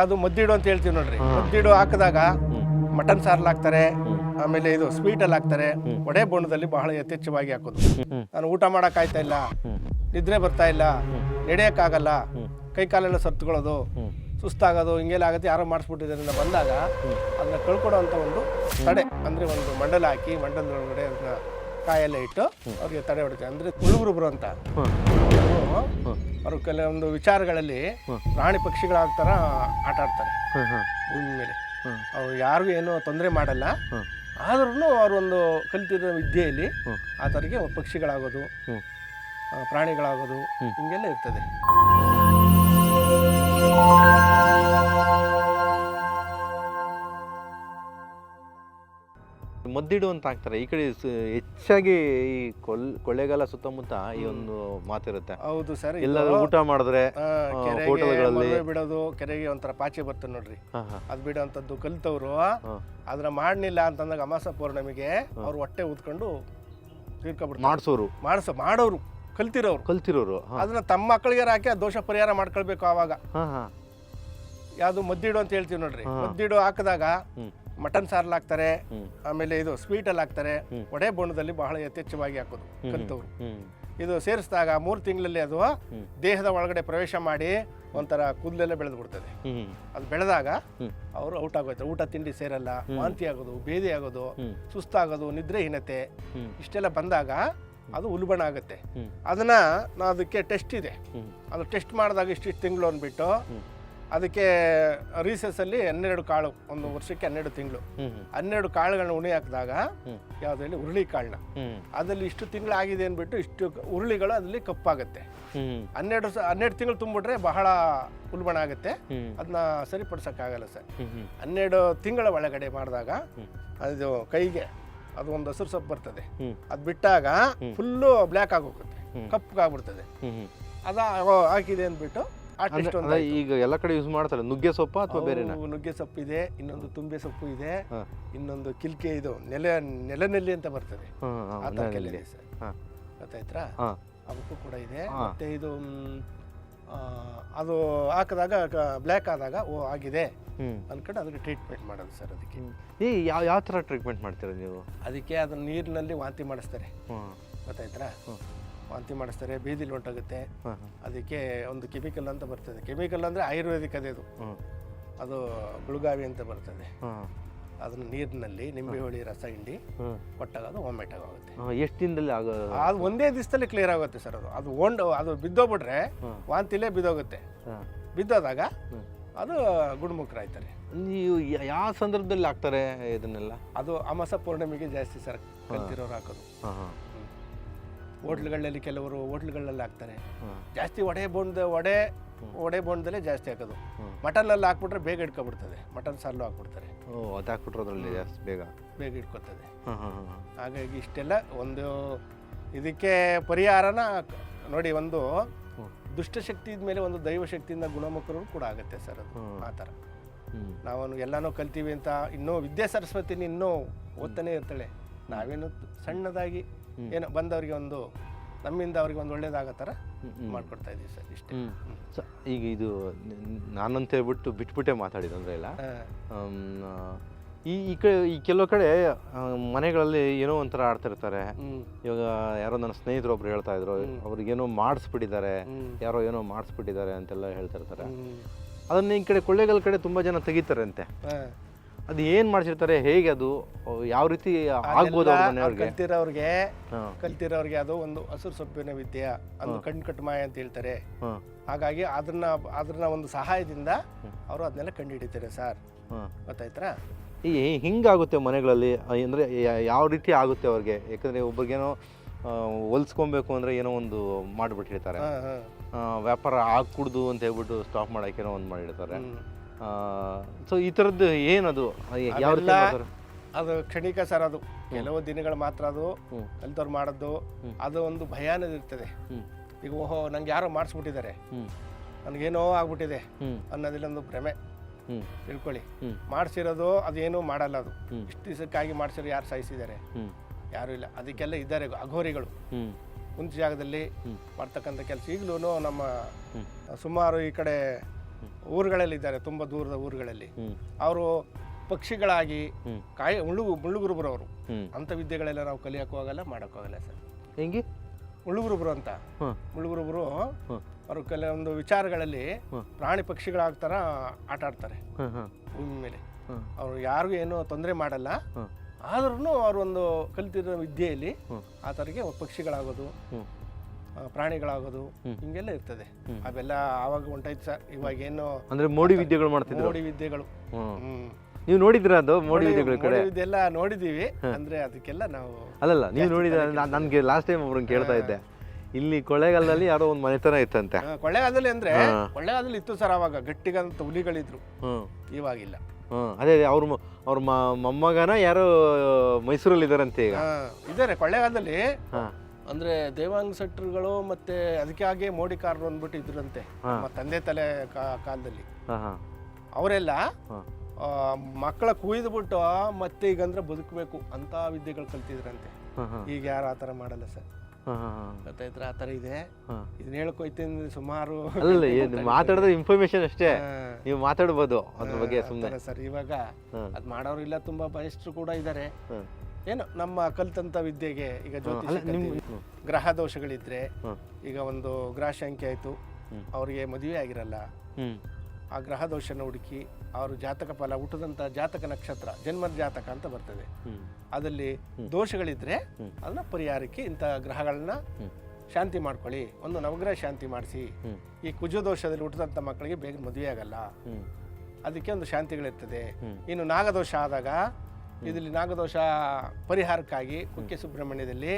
ಅದು ಮದ್ದಿಡು ಅಂತ ಹೇಳ್ತೀವಿ ನೋಡ್ರಿ. ಮದ್ದಿಡು ಹಾಕಿದಾಗ ಮಟನ್ ಸಾರಲ್ಲಿ ಹಾಕ್ತಾರೆ ಆಮೇಲೆ ಇದು ಸ್ವೀಟಲ್ಲಿ ಹಾಕ್ತಾರೆ ಒಡೆ ಬೋಣದಲ್ಲಿ ಬಹಳ ಯಥೇಚ್ಛವಾಗಿ ಹಾಕೋದು. ನಾನು ಊಟ ಮಾಡಕ್ ಆಯ್ತಾ ಇಲ್ಲ ನಿದ್ರೆ ಬರ್ತಾ ಇಲ್ಲ ನಡೆಯೋಕ್ಕಾಗಲ್ಲ ಕೈ ಕಾಲೆಲ್ಲ ಸತ್ತುಕೊಳ್ಳೋದು ಸುಸ್ತಾಗೋದು ಹಿಂಗೆಲ್ಲ ಆಗುತ್ತೆ ಯಾರೋ ಮಾಡಿಸ್ಬಿಟ್ಟಿದ್ದರಿಂದ ಬಂದಾಗ ಅದನ್ನ ಕಳ್ಕೊಡೋ ಅಂತ ಒಂದು ತಡೆ ಅಂದರೆ ಒಂದು ಮಂಡಲ ಹಾಕಿ ಮಂಡಲದೊಳಗಡೆ ಅದನ್ನ ಕಾಯೆಲ್ಲ ಇಟ್ಟು ಅವ್ರಿಗೆ ತಡೆ ಹೊಡಿತಾರೆ ಅಂದರೆ ಕುಳುಗುರುಬ್ರು ಅಂತ. ಅವರು ಕೆಲವೊಂದು ವಿಚಾರಗಳಲ್ಲಿ ಪ್ರಾಣಿ ಪಕ್ಷಿಗಳಾಗ್ತಾರ ಆಟ ಆಡ್ತಾರೆ. ಭೂಮಿ ಮೇಲೆ. ಅವ್ರು ಯಾರಿಗೂ ಏನು ತೊಂದರೆ ಮಾಡಲ್ಲ. ಆದ್ರೂ ಅವರೊಂದು ಕಲಿತಿರೋ ವಿದ್ಯೆಯಲ್ಲಿ ಆ ಥರಗೆ ಪಕ್ಷಿಗಳಾಗೋದು ಪ್ರಾಣಿಗಳಾಗೋದು ಹಿಂಗೆಲ್ಲ ಇರ್ತದೆ. ಮದ್ದಿಡು ಅಂತ ಹಾಕ್ತಾರೆ ಈ ಕಡೆ ಹೆಚ್ಚಾಗಿ ಈ ಕೊಲ್ ಕೊಳ್ಳೆಗಾಲ ಸುತ್ತಮುತ್ತ ಈ ಒಂದು ಮಾತಿರುತ್ತೆ. ಹೌದು ಸರ್ ಎಲ್ಲಾದ್ರೂ ಊಟ ಮಾಡಿದ್ರೆ ಹೋಟೆಲ್ಗಳಲ್ಲಿ ಬಿಡೋದು ಕೆರೆಗೆ ಒಂಥರ ಪಾಚಿ ಬರ್ತದೆ ನೋಡ್ರಿ. ಅದು ಬಿಡೋಂಥದ್ದು ಕಲ್ತವ್ರು. ಅದನ್ನ ಮಾಡಲಿಲ್ಲ ಅಂತಂದಾಗ ಅಮಾಸ ಪೌರ್ಣಮಿಗೆ ಅವ್ರು ಹೊಟ್ಟೆ ಊದ್ಕೊಂಡು ತೀರ್ಕೊಬಿಡ್ತಾರೆ. ಮಾಡ್ಸೋರು. ಮಾಡಿಸೋ ಮಾಡೋರು ಕಲ್ತಿರೋರು. ಕಲ್ತಿರೋರು ಅದನ್ನ ತಮ್ಮ ಮಕ್ಕಳಿಗೆ ಹಾಕಿ ಆ ದೋಷ ಪರಿಹಾರ ಮಾಡ್ಕೊಳ್ಬೇಕು ಆವಾಗ. ಯಾವುದು ಮದ್ದಿಡು ಅಂತ ಹೇಳ್ತೀವಿ ನೋಡ್ರಿ. ಮದ್ದಿಡು ಹಾಕಿದಾಗ. ಮಟನ್ ಸಾರಲ್ಲಿ ಹಾಕ್ತಾರೆ ಆಮೇಲೆ ಇದು ಸ್ವೀಟಲ್ಲಿ ಹಾಕ್ತಾರೆ ಒಡೆ ಬೋಣದಲ್ಲಿ ಬಹಳ ಯಥೇಚ್ಛವಾಗಿ ಹಾಕೋದು ಕಲಿತವ್ರು. ಇದು ಸೇರಿಸಿದಾಗ ಮೂರು ತಿಂಗಳಲ್ಲಿ ಅದು ದೇಹದ ಒಳಗಡೆ ಪ್ರವೇಶ ಮಾಡಿ ಒಂಥರ ಕೂದಲೆಲ್ಲ ಬೆಳೆದು ಬಿಡ್ತದೆ ಅದು ಬೆಳೆದಾಗ ಅವರು ಔಟ್ ಆಗೋಯ್ತು ಊಟ ತಿಂಡಿ ಸೇರಲ್ಲ ವಾಂತಿ ಆಗೋದು ಬೇದಿ ಆಗೋದು ಸುಸ್ತಾಗೋದು ನಿದ್ರೆಹೀನತೆ. ಇಷ್ಟೆಲ್ಲ ಬಂದಾಗ ಅದು ಉಲ್ಬಣ ಆಗುತ್ತೆ. ಅದನ್ನ ಅದಕ್ಕೆ ಟೆಸ್ಟ್ ಇದೆ. ಅದು ಟೆಸ್ಟ್ ಮಾಡಿದಾಗ ಇಷ್ಟಿಷ್ಟು ತಿಂಗಳು ಅಂದ್ಬಿಟ್ಟು ಅದಕ್ಕೆ ರೀಸೆಸ್ಸಲ್ಲಿ ಹನ್ನೆರಡು ಕಾಳು ಒಂದು ವರ್ಷಕ್ಕೆ ಹನ್ನೆರಡು ತಿಂಗಳು. ಹನ್ನೆರಡು ಕಾಳುಗಳನ್ನ ಉಣಿ ಹಾಕಿದಾಗ ಹ್ಮ್. ಯಾವುದ್ರಲ್ಲಿ ಹುರುಳಿ ಕಾಳನ್ನ. ಅದ್ರಲ್ಲಿ ಇಷ್ಟು ತಿಂಗಳು ಆಗಿದೆ ಅಂದ್ಬಿಟ್ಟು ಇಷ್ಟು ಉರುಳಿಗಳು ಅದರಲ್ಲಿ ಕಪ್ಪಾಗುತ್ತೆ. ಹನ್ನೆರಡು ಹನ್ನೆರಡು ತಿಂಗಳು ತುಂಬಿಟ್ರೆ ಬಹಳ ಉಲ್ಬಣ ಆಗುತ್ತೆ ಅದನ್ನ ಸರಿಪಡಿಸೋಕ್ಕಾಗಲ್ಲ ಸರ್. ಹನ್ನೆರಡು ತಿಂಗಳ ಒಳಗಡೆ ಮಾಡಿದಾಗ ಅದು ಕೈಗೆ ಅದು ಒಂದು ಹಸಿರು ಸೊಪ್ಪು ಬರ್ತದೆ. ಅದು ಬಿಟ್ಟಾಗ ಫುಲ್ಲು ಬ್ಲ್ಯಾಕ್ ಆಗೋಗುತ್ತೆ. ಕಪ್ಪಗಾಗ್ಬಿಡ್ತದೆ. ಅದ ಹಾಕಿದೆ ಅಂದ್ಬಿಟ್ಟು ಈಗ ಎಲ್ಲ ಕಡೆ ಯೂಸ್ ಮಾಡ್ತಾರೆ. ನುಗ್ಗೆ ಸೊಪ್ಪು ಅಥವಾ ಬೇರೆ ನುಗ್ಗೆ ಸೊಪ್ಪು ಇದೆ ಇನ್ನೊಂದು ತುಂಬೆ ಸೊಪ್ಪು ಇದೆ ಇನ್ನೊಂದು ಕಿಲ್ಕೆ ಇದು ನೆಲೆ ನೆಲನೆಲ್ಲಿ ಅಂತ ಬರ್ತದೆ. ಗೊತ್ತಾಯ್ತಾ ಅವಕ್ಕೂ ಕೂಡ ಇದೆ. ಮತ್ತೆ ಇದು ಅದು ಹಾಕಿದಾಗ ಬ್ಲ್ಯಾಕ್ ಆದಾಗ ಓ ಆಗಿದೆ. ಅನ್ಕೊಂಡು ಅದಕ್ಕೆ ಟ್ರೀಟ್ಮೆಂಟ್ ಮಾಡೋದು ಸರ್ ಅದಕ್ಕೆ. ಈ ಯಾವ ಯಾವ ಥರ ಟ್ರೀಟ್ಮೆಂಟ್ ಮಾಡ್ತೀರಾ ನೀವು? ಅದಕ್ಕೆ ಅದನ್ನ ನೀರಿನಲ್ಲಿ ವಾಂತಿ ಮಾಡಿಸ್ತಾರೆ. ಗೊತ್ತಾಯ್ತರ? ಗೊತ್ತಾಯ್ತಾ. ವಾಂತಿ ಮಾಡಿಸ್ತಾರೆ ಬೀದಿಲಿ ಹೊಂಟೋಗುತ್ತೆ. ಅದಕ್ಕೆ ಒಂದು ಕೆಮಿಕಲ್ ಅಂತ ಬರ್ತದೆ. ಕೆಮಿಕಲ್ ಅಂದರೆ ಆಯುರ್ವೇದಿಕ್ ಅದೇ ಅದು. ಅದು ಗುಳುಗಾವಿ ಅಂತ ಬರ್ತದೆ. ಅದನ್ನ ನೀರಿನಲ್ಲಿ ನಿಂಬೆ ಹುಳಿ ರಸ ಹಿಂಡಿ. ಕೊಟ್ಟಾಗ ಅದು ವಾಮಿಟ್ ಆಗುತ್ತೆ ಎಷ್ಟು ದಿನದಲ್ಲಿ ಆಗ ಅದು ಒಂದೇ ದಿವಸದಲ್ಲಿ ಕ್ಲಿಯರ್ ಆಗುತ್ತೆ ಸರ್ ಅದು. ಅದು ಓಂಡ್ ಅದು ಬಿದ್ದೋಗ್ಬಿಟ್ರೆ ವಾಂತಿಲೇ ಬಿದ್ದೋಗುತ್ತೆ. ಬಿದ್ದಾದಾಗ ಅದು ಗುಣಮುಖರಾಯ್ತಾರೆ. ನೀವು ಯಾವ ಸಂದರ್ಭದಲ್ಲಿ ಹಾಕ್ತಾರೆ ಇದನ್ನೆಲ್ಲ? ಅದು ಅಮಾಸ ಪೌರ್ಣಿಮೆಗೆ ಜಾಸ್ತಿ ಸರ್ ಕಲ್ತಿರೋರು ಹಾಕೋದು. ಹೋಟ್ಲ್ಗಳಲ್ಲಿ ಕೆಲವರು ಹೋಟ್ಲ್ಗಳಲ್ಲಿ ಹಾಕ್ತಾರೆ. ಜಾಸ್ತಿ ಒಡೆ ಬೋಂಡ್ ಒಡೆ ಒಡೆ ಬೋಂಡ್ದಲ್ಲೇ ಜಾಸ್ತಿ ಹಾಕೋದು. ಮಟನ್ ಮಟನಲ್ಲಿ ಹಾಕ್ಬಿಟ್ರೆ ಬೇಗ ಇಟ್ಕೊಬಿಡ್ತದೆ ಮಟನ್ ಸಾರ್ಲು ಹಾಕ್ಬಿಡ್ತಾರೆ. ಓ ಅದು ಹಾಕ್ಬಿಟ್ರು ಅದರಲ್ಲಿ ಜಾಸ್ತಿ ಬೇಗ. ಬೇಗ ಇಟ್ಕೊತದೆ. ಹಾಗಾಗಿ ಇಷ್ಟೆಲ್ಲ ಒಂದು ಇದಕ್ಕೆ ಪರಿಹಾರನ ನೋಡಿ ಒಂದು. ದುಷ್ಟಶಕ್ತಿ ಮೇಲೆ ಒಂದು ದೈವಶಕ್ತಿಯಿಂದ ಗುಣಮುಖರು ಕೂಡ ಆಗುತ್ತೆ ಸರ್ ಅದು. ಆ ಥರ. ನಾವು ಎಲ್ಲನೂ ಕಲ್ತೀವಿ ಅಂತ ಇನ್ನೂ ವಿದ್ಯಾ ಸರಸ್ವತಿನ ಇನ್ನೂ ಓದ್ತಾನೆ ಇರ್ತಾಳೆ. ನಾವೇನು ಸಣ್ಣದಾಗಿ ಏನೋ ಬಂದವರಿಗೆ ಒಂದು ನಮ್ಮಿಂದ ಅವ್ರಿಗೆ ಒಂದು ಒಳ್ಳೇದಾಗೋ ಥರ. ಮಾಡ್ಕೊಡ್ತಾ ಇದ್ದೀವಿ ಸರ್ ಇಷ್ಟೇ. ಸ- ಈಗ ಇದು ನಾನಂತ ಹೇಳ್ಬಿಟ್ಟು ಬಿಟ್ಬಿಟ್ಟೆ ಮಾತಾಡಿದಂದ್ರೆ ಇಲ್ಲ ಹಾ. ಈ ಈ ಕಡೆ ಈ ಕೆಲವು ಕಡೆ ಮನೆಗಳಲ್ಲಿ ಏನೋ ಒಂಥರ ಆಡ್ತಿರ್ತಾರೆ ಇವಾಗ ಯಾರೋ ನನ್ನ ಸ್ನೇಹಿತರು ಒಬ್ರು ಹೇಳ್ತಾ ಇದ್ರು ಅವ್ರಿಗೇನೋ ಮಾಡಿಸ್ಬಿಟ್ಟಿದ್ದಾರೆ. ಯಾರೋ ಏನೋ ಮಾಡಿಸ್ಬಿಟ್ಟಿದ್ದಾರೆ ಅಂತೆಲ್ಲ ಹೇಳ್ತಿರ್ತಾರೆ ಇರ್ತಾರೆ ಅದನ್ನ ಈ ಕಡೆ ಕೊಳ್ಳೇಗಾಲ ಕಡೆ ತುಂಬಾ ಜನ ತೆಗಿತಾರೆ ಅಂತೆ ಹಾ. ಅದು ಏನ್ ಮಾಡ್ಸಿರ್ತಾರೆ ಹೇಗೆ ಅದು ಯಾವ ರೀತಿ ಆಗ್ಬೋದು ಕಲ್ತಿರೋರ್ಗೆ. ಕಲ್ತಿರೋರ್ಗೆ ಅದು ಒಂದು ಹಸಿರು ಸೊಪ್ಪಿನ ವಿದ್ಯೆ ಅದು ಕಣ್ ಕಟ್ ಮಾಯ ಅಂತ ಹೇಳ್ತಾರೆ. ಹಾಗಾಗಿ ಅದನ್ನ ಅದನ್ನ ಒಂದು ಸಹಾಯದಿಂದ ಅವರು ಅದನ್ನೆಲ್ಲ ಕಂಡುಹಿಡಿತಾರೆ ಸರ್. ಗೊತ್ತಾಯ್ತರ ಗೊತ್ತಾಯ್ತಾ? ಈ ಹಿಂಗಾಗುತ್ತೆ ಮನೆಗಳಲ್ಲಿ ಅಂದ್ರೆ ಯಾವ ರೀತಿ ಆಗುತ್ತೆ ಅವ್ರಿಗೆ? ಯಾಕಂದ್ರೆ ಒಬ್ರಿಗೇನೋ ಹೊಲ್ಸ್ಕೊಬೇಕು ಅಂದ್ರೆ ಏನೋ ಒಂದು ಮಾಡ್ಬಿಟ್ಟಿರ್ತಾರೆ. ವ್ಯಾಪಾರ ಆಗ್ಕೂಡ್ದು ಅಂತ ಹೇಳ್ಬಿಟ್ಟು ಸ್ಟಾಪ್ ಮಾಡಕ್ಕೆ ಏನೋ ಒಂದು ಮಾಡಿರ್ತಾರೆ. ಸೊ ಈ ಥರದ್ದು ಏನದು ಆ, ಯಾವ ರೀತಿ ಅದೆಲ್ಲ ಮಾಡ್ತಾರೆ? ಅದು ಕ್ಷಣಿಕ ಸರ್ ಅದು ಕೆಲವು ದಿನಗಳು ಮಾತ್ರ ಅದು. ಕಲ್ತವ್ರು ಮಾಡೋದು ಅದು ಒಂದು ಭಯ ಇರ್ತದೆ ಹ್ಮ್. ಈಗ ಓಹೋ ನಂಗೆ ಯಾರೋ ಮಾಡಿಸ್ಬಿಟ್ಟಿದ್ದಾರೆ ಹ್ಮ್. ನನಗೇನೋ ಆಗ್ಬಿಟ್ಟಿದೆ ಹ್ಮ್. ಅನ್ನೋದಿಲ್ಲೊಂದು ಭ್ರಮೆ ಹ್ಮ್. ತಿಳ್ಕೊಳ್ಳಿ ಹ್ಮ್. ಮಾಡಿಸಿರೋದು ಅದೇನೂ ಮಾಡಲ್ಲ ಅದು ಹ್ಮ್. ಇಷ್ಟು ದಿವಸಕ್ಕಾಗಿ ಮಾಡಿಸಿರೋ ಯಾರು ಸಾಯಿಸಿದ್ದಾರೆ ಹ್ಮ್. ಯಾರೂ ಇಲ್ಲ ಅದಕ್ಕೆಲ್ಲ ಇದ್ದಾರೆ ಅಘೋರಿಗಳು ಹ್ಮ್. ಕುಂಚ ಜಾಗದಲ್ಲಿ. ಮಾಡ್ತಕ್ಕಂಥ ಕೆಲಸ ಈಗಲೂ ನಮ್ಮ. ಸುಮಾರು ಈ ಕಡೆ ಊರುಗಳಲ್ಲಿ ಇದ್ದಾರೆ ತುಂಬ ದೂರದ ಊರುಗಳಲ್ಲಿ. ಅವರು ಪಕ್ಷಿಗಳಾಗಿ. ಕಾಯಿ ಉಳುಗು ಮುಳ್ಳುಗುರುಬರು ಅವರು ಹ್ಞೂ ಅಂಥ ವಿದ್ಯೆಗಳೆಲ್ಲ ನಾವು ಕಲಿಯೋಕ್ಕೂ ಆಗಲ್ಲ ಮಾಡೋಕ್ಕಾಗಲ್ಲ ಸರ್. ಹೆಂಗೆ? ಬರು ಅಂತ. ಮುಳುಗುರು ಬರು ಹಾಂ. ಅವರು ಕೆಲವೊಂದು ವಿಚಾರಗಳಲ್ಲಿ. ಪ್ರಾಣಿ ಪಕ್ಷಿಗಳಾಗ್ತಾರ ಆಟ ಆಡ್ತಾರೆ. ಭೂಮಿ ಮೇಲೆ. ಅವರು ಯಾರಿಗೂ ಏನು ತೊಂದರೆ ಮಾಡಲ್ಲ. ಆದ್ರೂ ಅವ್ರ ಒಂದು ಕಲಿತಿರೋ ವಿದ್ಯೆಯಲ್ಲಿ ಆ ಥರಗೆ ಪಕ್ಷಿಗಳಾಗೋದು. ಪ್ರಾಣಿಗಳಾಗೋದು. ಹಿಂಗೆಲ್ಲ ಇರ್ತದೆ. ಅವೆಲ್ಲ ಆವಾಗ ಉಂಟಾಯ್ತು ಸರ್. ಇವಾಗ ಏನು ಅಂದ್ರೆ ಮೋಡಿ ವಿದ್ಯೆಗಳು ಮಾಡ್ತಿದ್ರು. ಮೋಡಿ ವಿದ್ಯೆಗಳು. ನೀವು ನೋಡಿದ್ರ ಅದು ಮೋಡಿ ವಿದ್ಯೆಗಳ ಕಡೆ? ಇದೆಲ್ಲ ನೋಡಿದೀವಿ. ಅಂದ್ರೆ ಅದಕ್ಕೆಲ್ಲ ನಾವು ಅಲ್ಲಲ್ಲ ನೀವು ನೋಡಿದ ನನಗೆ ಲಾಸ್ಟ್ ಟೈಮ್ ಒಬ್ರನ್ನ ಕೇಳ್ತಾ ಇದ್ದೆ. ಇಲ್ಲಿ ಕೊಳ್ಳೇಗಾಲದಲ್ಲಿ ಯಾರೋ ಒಂದು ಮನೆತನ ಇತ್ತಂತೆ. ಕೊಳ್ಳೆಗಾಲದಲ್ಲಿ ಅಂದ್ರೆ ಕೊಳ್ಳೆಗಾಲದಲ್ಲಿ ಇತ್ತು ಸರ್ ಅವಾಗ. ಗಟ್ಟಿಗಂತ ಹುಲಿಗಳಿದ್ರು. ಇವಾಗಿಲ್ಲ. ಅದೇ ಅದೇ ಅವ್ರ ಅವ್ರ ಮೊಮ್ಮಗನ ಯಾರೋ ಮೈಸೂರಲ್ಲಿ ಇದಾರಂತೆ ಈಗ ಇದಾರೆ ಕೊಳ್ಳೇಗಾಲದಲ್ಲಿ. ಅಂದ್ರೆ ದೇವಾಂಗ ಸೆಟ್ರುಗಳು ಮತ್ತೆ ಅದಕ್ಕೆ ಹಾಗೆ ಮೋಡಿಕಾರರು ಅಂದ್ಬಿಟ್ಟು ಇದ್ರಂತೆ ನಮ್ಮ ತಂದೆ ತಲೆ ಕಾಲದಲ್ಲಿ. ಅವರೆಲ್ಲ ಮಕ್ಕಳ ಕುಯ್ದುಬಿಟ್ಟು ಮತ್ತೆ ಈಗಂದ್ರೆ ಬದುಕಬೇಕು ಅಂತ ವಿದ್ಯೆಗಳು ಕಲ್ತಿದ್ರಂತೆ. ಈಗ ಯಾರು ಆ ಥರ ಮಾಡಲ್ಲ ಸರ್. ಗೊತ್ತಾಯ್ತರ? ಆ ಥರ ಇದೆ. ಇದನ್ನ ಹೇಳ್ಕೊಯ್ತೀನಿ ಸುಮಾರು ಏನು ಮಾತಾಡೋದು ಇನ್ಫಾರ್ಮೇಶನ್ ಅಷ್ಟೇ. ನೀವು ಮಾತಾಡ್ಬೋದು ಅದ್ರ ಬಗ್ಗೆ ಸುಮ್ಮನೆ ಸರ್. ಇವಾಗ ಅದ್ ಮಾಡೋರು ಇಲ್ಲ ತುಂಬಾ ಬಯಸ್ಟ್ರು ಕೂಡ ಇದ್ದಾರೆ ಏನು ನಮ್ಮ ಕಲಿತಂಥ ವಿದ್ಯೆಗೆ ಈಗ ಜ್ಯೋತಿಷ್ಯ ಜ್ಯೋತಿಷ ಗ್ರಹ ದೋಷಗಳಿದ್ರೆ ಈಗ ಒಂದು ಗ್ರಹ ಶಂಕೆ ಆಯಿತು. ಅವರಿಗೆ ಮದುವೆ ಆಗಿರಲ್ಲ. ಆ ಗ್ರಹ ದೋಷನ ಹುಡುಕಿ ಅವರು ಜಾತಕ ಫಲ ಹುಟ್ಟದಂಥ ಜಾತಕ ನಕ್ಷತ್ರ ಜನ್ಮದ ಜಾತಕ ಅಂತ ಬರ್ತದೆ. ಅದರಲ್ಲಿ ದೋಷಗಳಿದ್ರೆ ಅದನ್ನ ಪರಿಹಾರಕ್ಕೆ ಇಂಥ ಗ್ರಹಗಳನ್ನ ಶಾಂತಿ ಮಾಡ್ಕೊಳ್ಳಿ. ಒಂದು ನವಗ್ರಹ ಶಾಂತಿ ಮಾಡಿಸಿ. ಈ ಕುಜ ದೋಷದಲ್ಲಿ ಹುಟ್ಟಿದಂಥ ಮಕ್ಕಳಿಗೆ ಬೇಗ ಮದುವೆ ಆಗಲ್ಲ. ಅದಕ್ಕೆ ಒಂದು ಶಾಂತಿಗಳಿರ್ತದೆ. ಇನ್ನು ನಾಗದೋಷ ಆದಾಗ ಇದರಲ್ಲಿ ನಾಗದೋಷ ಪರಿಹಾರಕ್ಕಾಗಿ ಕುಕ್ಕೆ ಸುಬ್ರಹ್ಮಣ್ಯದಲ್ಲಿ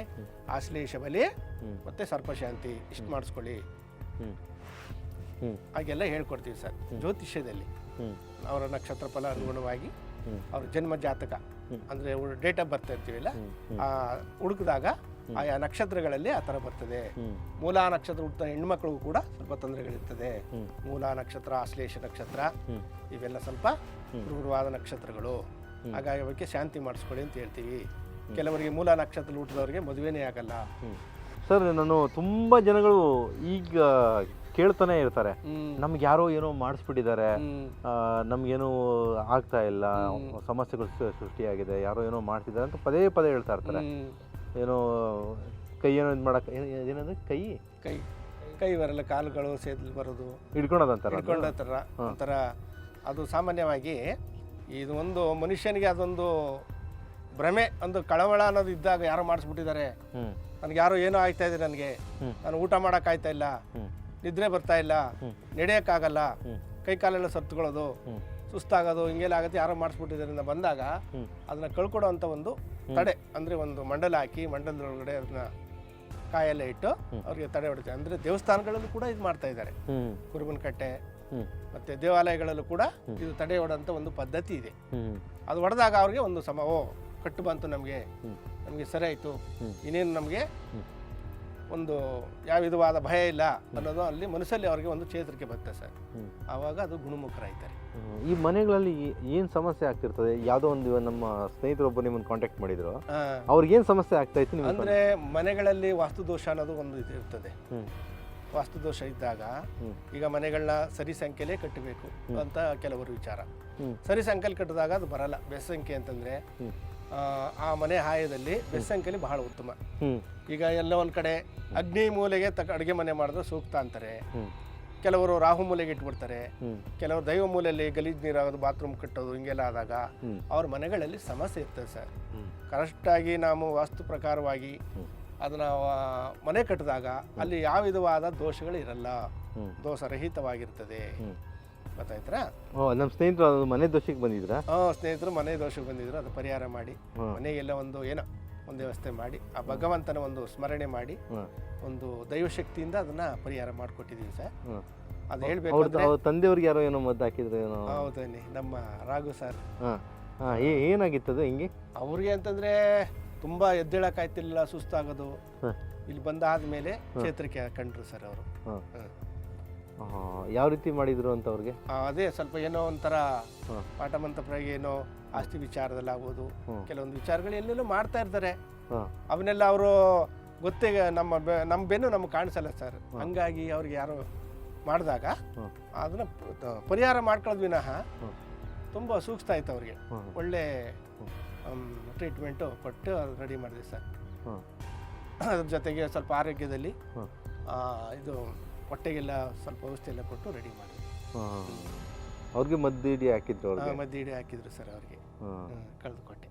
ಆಶ್ಲೇಷ ಬಲಿ ಮತ್ತೆ ಸರ್ಪಶಾಂತಿ ಇಷ್ಟು ಮಾಡಿಸ್ಕೊಳ್ಳಿ. ಹಾಗೆಲ್ಲ ಹೇಳ್ಕೊಡ್ತೀವಿ ಸರ್ ಜ್ಯೋತಿಷ್ಯದಲ್ಲಿ. ಅವರ ನಕ್ಷತ್ರ ಫಲ ಅನುಗುಣವಾಗಿ ಅವ್ರ ಜನ್ಮ ಜಾತಕ. ಅಂದರೆ ಡೇಟ್ ಆಫ್ ಬರ್ತಾ ಇರ್ತೀವಿಲ್ಲ ಆ ಹುಡುಕಿದಾಗ ಆಯಾ ನಕ್ಷತ್ರಗಳಲ್ಲಿ ಆ ಥರ ಬರ್ತದೆ. ಮೂಲ ನಕ್ಷತ್ರ ಹುಟ್ಟ ಹೆಣ್ಮಕ್ಳಿಗೂ ಕೂಡ ಸ್ವಲ್ಪ ತೊಂದರೆಗಳಿರ್ತದೆ. ಮೂಲ ನಕ್ಷತ್ರ ಆಶ್ಲೇಷ ನಕ್ಷತ್ರ ಇವೆಲ್ಲ ಸ್ವಲ್ಪ ಕ್ರೂರವಾದ ನಕ್ಷತ್ರಗಳು. ಹಾಗಾಗಿ ಅವಕ್ಕೆ ಶಾಂತಿ ಮಾಡಿಸ್ಕೊಡಿ ಅಂತ ಹೇಳ್ತೀವಿ. ಕೆಲವರಿಗೆ ಮೂಲ ನಕ್ಷತ್ರ ಹುಟ್ಟಿದವ್ರಿಗೆ ಮದುವೆನೇ ಆಗಲ್ಲ. ಸರ್ ನಾನು ತುಂಬ ಜನಗಳು ಈಗ ಕೇಳ್ತಾನೆ ಇರ್ತಾರೆ. ನಮ್ಗೆ ಯಾರೋ ಏನೋ ಮಾಡಿಸ್ಬಿಟ್ಟಿದ್ದಾರೆ. ನಮ್ಗೇನು ಆಗ್ತಾ ಇಲ್ಲ. ಸಮಸ್ಯೆಗಳು ಸೃಷ್ಟಿಯಾಗಿದೆ. ಯಾರೋ ಏನೋ ಮಾಡ್ತಿದ್ದಾರೆ ಅಂತ ಪದೇ ಪದೇ ಹೇಳ್ತಾ ಇರ್ತಾರೆ. ಏನೋ ಕೈ ಏನೋ ಇದು ಮಾಡಕ್ಕೆ ಏನ್- ಏನಂದ್ರೆ ಕೈ? ಕೈ. ಕೈ ಬರಲ್ಲ ಕಾಲುಗಳು ಸೇದಲು ಬರೋದು. ಹಿಡ್ಕೊಳೋದಂತಾರೆ ಹಿಡ್ಕೊಂಡ ಥರ ಒಂಥರ ಅದು ಸಾಮಾನ್ಯವಾಗಿ ಇದು ಒಂದು ಮನುಷ್ಯನಿಗೆ ಅದೊಂದು ಭ್ರಮೆ ಒಂದು ಕಳವಳ ಅನ್ನೋದು ಇದ್ದಾಗ ಯಾರೋ ಮಾಡಿಸ್ಬಿಟ್ಟಿದ್ದಾರೆ. ನನಗೆ ಯಾರೋ ಏನೋ ಆಯ್ತಾ ಇದೆ ನನಗೆ. ನಾನು ಊಟ ಮಾಡೋಕ್ಕಾಯ್ತಾ ಇಲ್ಲ. ನಿದ್ರೆ ಬರ್ತಾ ಇಲ್ಲ. ನಡೆಯೋಕ್ಕಾಗಲ್ಲ. ಕೈ ಕಾಲೆಲ್ಲ ಸತ್ತುಕೊಳ್ಳೋದು. ಸುಸ್ತಾಗೋದು ಹಿಂಗೆಲ್ಲ ಆಗುತ್ತೆ ಯಾರೋ ಮಾಡಿಸ್ಬಿಟ್ಟಿದ್ದರಿಂದ ಬಂದಾಗ ಅದನ್ನ ಕಳ್ಕೊಡೋ ಅಂತ ಒಂದು ತಡೆ ಅಂದರೆ ಒಂದು ಮಂಡಲ ಹಾಕಿ ಮಂಡಲದೊಳಗಡೆ ಅದನ್ನ ಕಾಯೆಲ್ಲ ಇಟ್ಟು ಅವ್ರಿಗೆ ತಡೆ ಹೊಡಿತಾರೆ. ಅಂದರೆ ದೇವಸ್ಥಾನಗಳಲ್ಲೂ ಕೂಡ ಇದು ಮಾಡ್ತಾ ಇದ್ದಾರೆ. ಕುರುಬನ ಕುರುಬನಕಟ್ಟೆ ಮತ್ತು ದೇವಾಲಯಗಳಲ್ಲೂ ಕೂಡ ಇದು ತಡೆ ಹೊಡೋಂಥ ಒಂದು ಪದ್ಧತಿ ಇದೆ. ಅದು ಹೊಡೆದಾಗ ಅವ್ರಿಗೆ ಒಂದು ಸಮ ಓ ಕಟ್ಟು ಬಂತು ನಮಗೆ. ನಮಗೆ ಸರಿ ಆಯ್ತು. ಇನ್ನೇನು ನಮಗೆ ಒಂದು ಯಾವ ವಿಧವಾದ ಭಯ ಇಲ್ಲ ಅನ್ನೋದು ಅಲ್ಲಿ ಮನಸ್ಸಲ್ಲಿ ಅವ್ರಿಗೆ ಒಂದು ಚೇತರಿಕೆ ಬರುತ್ತೆ ಸರ್. ಆವಾಗ ಅದು ಗುಣಮುಖರಾಯ್ತಾರೆ. ಆಯ್ತಾರೆ ಈ ಮನೆಗಳಲ್ಲಿ ಏನು ಸಮಸ್ಯೆ ಆಗ್ತಿರ್ತದೆ? ಯಾವುದೋ ಒಂದು ನಮ್ಮ ಸ್ನೇಹಿತರೊಬ್ಬರು ನಿಮ್ಮನ್ನು ಕಾಂಟ್ಯಾಕ್ಟ್ ಮಾಡಿದ್ರು. ಅವ್ರಿಗೆ ಏನು ಸಮಸ್ಯೆ ಆಗ್ತಾ ಇತ್ತು ಅಂದರೆ ಮನೆಗಳಲ್ಲಿ ವಾಸ್ತುದೋಷ ಅನ್ನೋದು ಒಂದು ಇದು ಇರ್ತದೆ. ಹ್ಞೂ ವಾಸ್ತುದೋಷ ಇದ್ದಾಗ ಈಗ ಮನೆಗಳನ್ನ ಸರಿ ಸಂಖ್ಯೆಲೇ ಕಟ್ಟಬೇಕು ಅಂತ ಕೆಲವರು ವಿಚಾರ. ಸರಿ ಸಂಖ್ಯೆಲಿ ಕಟ್ಟಿದಾಗ ಅದು ಬರಲ್ಲ. ಬೆಸ್ ಸಂಖ್ಯೆ ಅಂತಂದ್ರೆ ಆ, ಮನೆ ಹಾಯದಲ್ಲಿ ಬೆಸ್ ಸಂಖ್ಯೆಲಿ ಬಹಳ ಉತ್ತಮ. ಈಗ ಎಲ್ಲ ಒಂದ್ ಕಡೆ ಅಗ್ನಿ ಮೂಲೆಗೆ ತಕ್ಕ ಅಡುಗೆ ಮನೆ ಮಾಡಿದ್ರೆ ಸೂಕ್ತ ಅಂತಾರೆ. ಕೆಲವರು ರಾಹು ಮೂಲೆಗೆ ಇಟ್ಬಿಡ್ತಾರೆ. ಕೆಲವರು ದೈವ ಮೂಲೆಯಲ್ಲಿ ಗಲೀಜ್ ನೀರಾಗೋದು ಬಾತ್ರೂಮ್ ಕಟ್ಟೋದು ಹಿಂಗೆಲ್ಲ ಆದಾಗ ಅವ್ರ ಮನೆಗಳಲ್ಲಿ ಸಮಸ್ಯೆ ಇರ್ತದೆ ಸರ್. ಕರೆಕ್ಟಾಗಿ ನಾವು ವಾಸ್ತು ಪ್ರಕಾರವಾಗಿ ಅದನ್ನ ಮನೆ ಕಟ್ಟಿದಾಗ ಅಲ್ಲಿ ಯಾವ ವಿಧವಾದ ದೋಷಗಳು ಇರಲ್ಲ. ದೋಷ ದೋಷರಹಿತವಾಗಿರ್ತದೆ. ಗೊತ್ತಾಯ್ತಾ ಓ ನಮ್ಮ ಸ್ನೇಹಿತರು ಅದು ಮನೆ ದೋಷಕ್ಕೆ ಬಂದಿದ್ರಾ? ಸ್ನೇಹಿತರು ಮನೆ ದೋಷಕ್ಕೆ ಬಂದಿದ್ರು. ಅದು ಪರಿಹಾರ ಮಾಡಿ. ಮನೆಗೆಲ್ಲ ಒಂದು ಏನೋ ಒಂದು ವ್ಯವಸ್ಥೆ ಮಾಡಿ ಆ ಭಗವಂತನ ಒಂದು ಸ್ಮರಣೆ ಮಾಡಿ ಒಂದು ದೈವಶಕ್ತಿಯಿಂದ ಅದನ್ನ ಪರಿಹಾರ ಮಾಡಿಕೊಟ್ಟಿದ್ದೀವಿ ಸರ್. ಅದು ಹೇಳ್ಬೇಕು ತಂದೆಯವ್ರಿಗೆ ಯಾರೋ ಏನೋ ಮದ್ದು ಹಾಕಿದ್ರು ಏನೋ. ಹೌದನ್ನಿ ನಮ್ಮ ರಾಘು ಸರ್. ಹಾಂ. ಹಾಂ ಏನಾಗಿತ್ತದು ಹಿಂಗೆ? ಅವ್ರಿಗೆ ಅಂತಂದ್ರೆ ತುಂಬಾ ಎದ್ದೇಳಕ್ಕಾಯ್ತಿಲ್ಲ ಸುಸ್ತಾಗೋದು. ಇಲ್ಲಿ ಇಲ್ಲಿ ಬಂದಾದ್ಮೇಲೆ ಚೇತರಿಕೆ ಕಂಡ್ರು ಸರ್ ಅವರು. ಯಾವ ರೀತಿ ಮಾಡಿದ್ರು ಅಂತ ಅವ್ರಿಗೆ? ಅದೇ ಸ್ವಲ್ಪ ಏನೋ ಒಂಥರ ಪಾಠ ಮಂತ್ರಪ್ರಾಗಿ ಏನೋ ಆಸ್ತಿ ವಿಚಾರದಲ್ಲಿ ಆಗ್ಬೋದು ಕೆಲವೊಂದು ವಿಚಾರಗಳು ಎಲ್ಲೆಲ್ಲೋ ಮಾಡ್ತಾ ಇರ್ತಾರೆ. ಅವನ್ನೆಲ್ಲ ಅವರು ಗೊತ್ತೇ ನಮ್ಮ ನಮ್ಮ ಬೆನ್ನು ನಮ್ಗೆ ಕಾಣಿಸಲ್ಲ ಸರ್. ಹಂಗಾಗಿ ಅವ್ರಿಗೆ ಯಾರು ಮಾಡಿದಾಗ ಅದನ್ನ ಪರಿಹಾರ ಮಾಡ್ಕೊಳ್ಳೋದು ವಿನಃ ತುಂಬ ಸೂಕ್ತ ಆಯ್ತು ಅವ್ರಿಗೆ. ಒಳ್ಳೆ ಟ್ರೀಟ್ಮೆಂಟು ಕೊಟ್ಟು ರೆಡಿ ಮಾಡಿದೆ ಸರ್. ಅದ್ರ ಜೊತೆಗೆ ಸ್ವಲ್ಪ ಆರೋಗ್ಯದಲ್ಲಿ ಇದು ಹೊಟ್ಟೆಗೆಲ್ಲ ಸ್ವಲ್ಪ ಔಷಧಿ ಎಲ್ಲ ಕೊಟ್ಟು ರೆಡಿ ಮಾಡಿದೆ. ಅವ್ರಿಗೆ ಮದ್ದು ಇಡಿ ಹಾಕಿದ್ರು ಮದ್ದು ಇಡಿ ಹಾಕಿದ್ರು ಸರ್ ಅವ್ರಿಗೆ. ಕಳೆದುಕೊಟ್ಟೆ